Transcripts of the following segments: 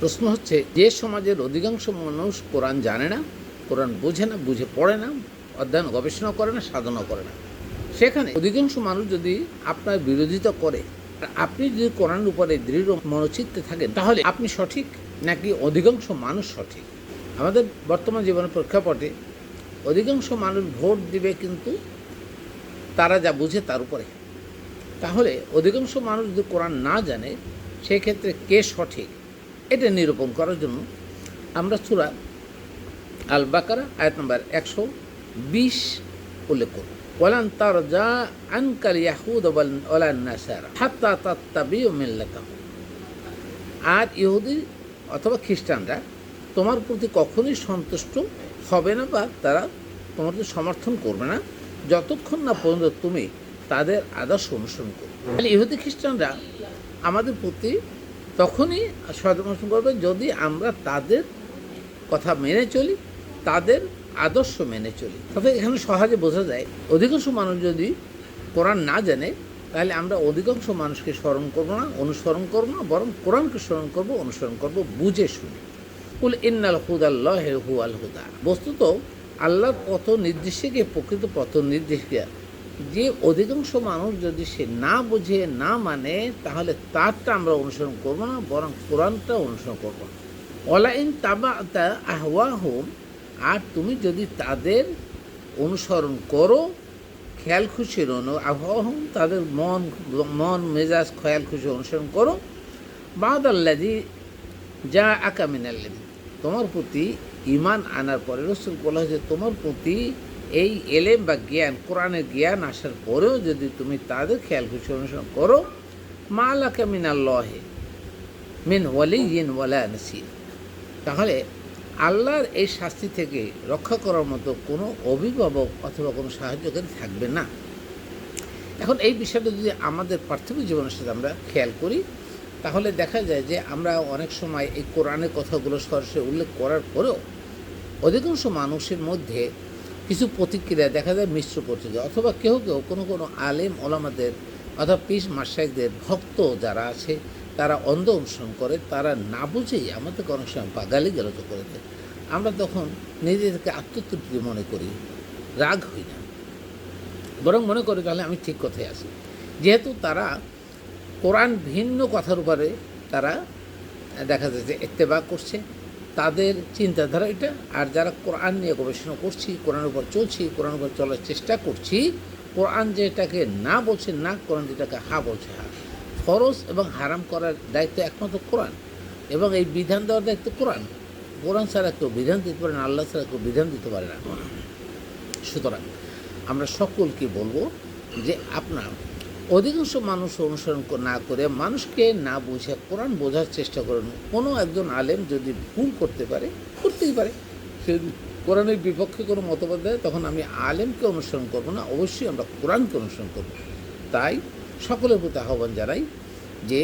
প্রশ্ন হচ্ছে, যে সমাজের অধিকাংশ মানুষ কোরআন জানে না, কোরআন বোঝে না, বুঝে পড়ে না, অধ্যয়ন গবেষণা করে না সাধনা করে না। সেখানে অধিকাংশ মানুষ যদি আপনার বিরোধিতা করে আপনি যদি কোরআন উপরে দৃঢ় মনোচিত্তে থাকেন, তাহলে আপনি সঠিক নাকি অধিকাংশ মানুষ সঠিক? আমাদের বর্তমান জীবনের প্রেক্ষাপটে অধিকাংশ মানুষ ভোট দিবে কিন্তু তারা যা বুঝে তার উপরে। তাহলে অধিকাংশ মানুষ যদি কোরআন না জানে, সেক্ষেত্রে কে সঠিক? এটা নিরূপণ করার জন্য আমরা চূড়া আল বাকারা আয়াত নম্বর একশো বিশ উল্লেখ করব। ওয়ালান তার যা আনকাল ইয়াহুদ ওয়ালান নাসারা হাত্তা তাত্তাবিউ মিল্লাতাহ। আর ইহুদি অথবা খ্রিস্টানরা তোমার প্রতি কখনোই সন্তুষ্ট হবে না বা তারা তোমার সমর্থন করবে না, যতক্ষণ না পর্যন্ত তুমি তাদের আদর্শ অনুসরণ করবে। ইহুদি খ্রিস্টানরা আমাদের প্রতি তখনই সমর্থন করবে যদি আমরা তাদের কথা মেনে চলি, তাদের আদর্শ মেনে চলি। তবে এখানে সহজে বোঝা যায়, অধিকাংশ মানুষ যদি কোরআন না জানে, তাহলে আমরা অধিকাংশ মানুষকে স্মরণ করব না, অনুসরণ করব না, বরং কোরআনকে স্মরণ করব, অনুসরণ করব, বুঝে শুনে। কুল ইন্নাল হুদাল্লাহ হু আল হুদা। বস্তুত আল্লাহর পথ নির্দেশকে প্রকৃত পথ নির্দেশিকা যে অধিকাংশ মানুষ যদি সে না বুঝে, না মানে তাহলে তারটা আমরা অনুসরণ করব না, বরং কোরআনটা অনুসরণ করব। অলাইন তাবা আহওয়া হোম আর তুমি যদি তাদের অনুসরণ করো, খেয়াল খুশির অনু আবহাওয়া হোম তাদের মন মন, মেজাজ, খেয়াল খুশি অনুসরণ করো। বাদ আল্লাদি যা আকামিনাল্লাদি তোমার প্রতি ইমান আনার পরে রসুল বলা হয়েছে তোমার প্রতি এই এলেম বা জ্ঞান, কোরআনের জ্ঞান আসার পরেও যদি তুমি তাদের খেয়াল খুশি অনুসরণ করো মা আলাকা মিনাল্লাহে মিন ওয়ালি ইন ওয়ালা নাসির। তাহলে আল্লাহর এই শাস্তি থেকে রক্ষা করার মতো কোনো অভিভাবক অথবা কোনো সাহায্যকারী থাকবে না। এখন এই বিষয়টা যদি আমাদের পার্থিব জীবনের সাথে আমরা খেয়াল করি, তাহলে দেখা যায় যে আমরা অনেক সময় এই কোরআনের কথাগুলো সরাসরি উল্লেখ করার পরেও অধিকাংশ মানুষের মধ্যে কিছু প্রতিক্রিয়া দেখা যায় মিশ্র প্রতিক্রিয়া অথবা কেউ কেউ, কোনো কোনো আলেম ওলামাদের অথবা পিস মাসাইকদের ভক্ত যারা আছে, তারা অন্ধ অনুসরণ করে, তারা না বুঝেই আমাদের অনেক সময় গালি গালাজ করে দেয়। আমরা তখন নিজেদেরকে আত্মতৃপ্তি মনে করি, রাগ হই না। বরং মনে করি, তাহলে আমি ঠিক কথায় আছি। যেহেতু তারা কোরআন ভিন্ন কথার উপরে তারা দেখা যায় যে করছে তাদের চিন্তাধারা এটা। আর যারা কোরআন নিয়ে গবেষণা করছি, কোরআনের উপর চলছি কোরআন উপর চলার চেষ্টা করছি, কোরআন যেটাকে না বলছে, না কোরআন যেটাকে হা বলছে, হা। ফরজ এবং হারাম করার দায়িত্ব একমাত্র কোরআন। এবং এই বিধান দেওয়ার দায়িত্ব কোরআন। কোরআন ছাড়া কেউ বিধান দিতে পারে না, আল্লাহ ছাড়া কেউ বিধান দিতে পারে না। সুতরাং আমরা সকলকে বলব যে আপনার অধিকাংশ মানুষ অনুসরণ না করে মানুষকে না বুঝে কোরআন বোঝার চেষ্টা করেন। কোনো একজন আলেম যদি ভুল করতে পারে, করতেই পারে। সে কোরআনের বিপক্ষে কোনো মতবাদ দেয়, তখন আমি আলেমকে অনুসরণ করব না, অবশ্যই আমরা কোরআনকে অনুসরণ করব। তাই সকলের প্রতি আহ্বান জানাই যে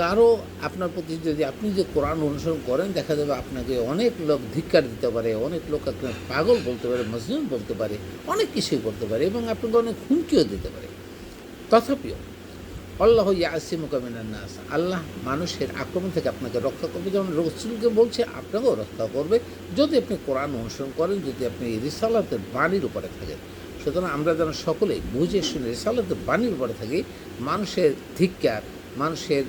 কারও আপনার প্রতি যদি আপনি যে কোরআন অনুসরণ করেন, দেখা যাবে আপনাকে অনেক লোক ধিক্কার দিতে পারে, অনেক লোক আপনাকে পাগল বলতে পারে মজনুন বলতে পারে, অনেক কিছুই বলতে পারে এবং আপনাকে অনেক হুমকিও দিতে পারে। তথাপিও আল্লাহ ইয়াসি মোকামিনার নাস। আল্লাহ মানুষের আক্রমণ থেকে আপনাকে রক্ষা করবে। যেমন রসুলকে বলছে, আপনাকেও রক্ষা করবে। যদি আপনি কোরআন অনুসরণ করেন, যদি আপনি রিসালাতের বাণীর উপরে থাকেন। সুতরাং আমরা যেন সকলেই বুঝে শুনে রিসালাতের বাণীর উপরে থাকি, মানুষের ধিক্কার, মানুষের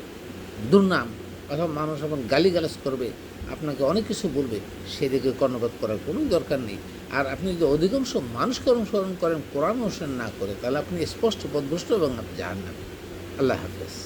দুর্নাম অথবা মানুষ এখন গালিগালাজ করবে, আপনাকে অনেক কিছু বলবে, সেদিকে কর্ণপাত করার কোনো দরকার নেই। আর আপনি যদি অধিকাংশ মানুষকে অনুসরণ করেন, কোরআন অনুসরণ না করে, তাহলে আপনি স্পষ্ট পদভ্রষ্ট এবং আপনি জাহান আল্লাহ হাফেজ।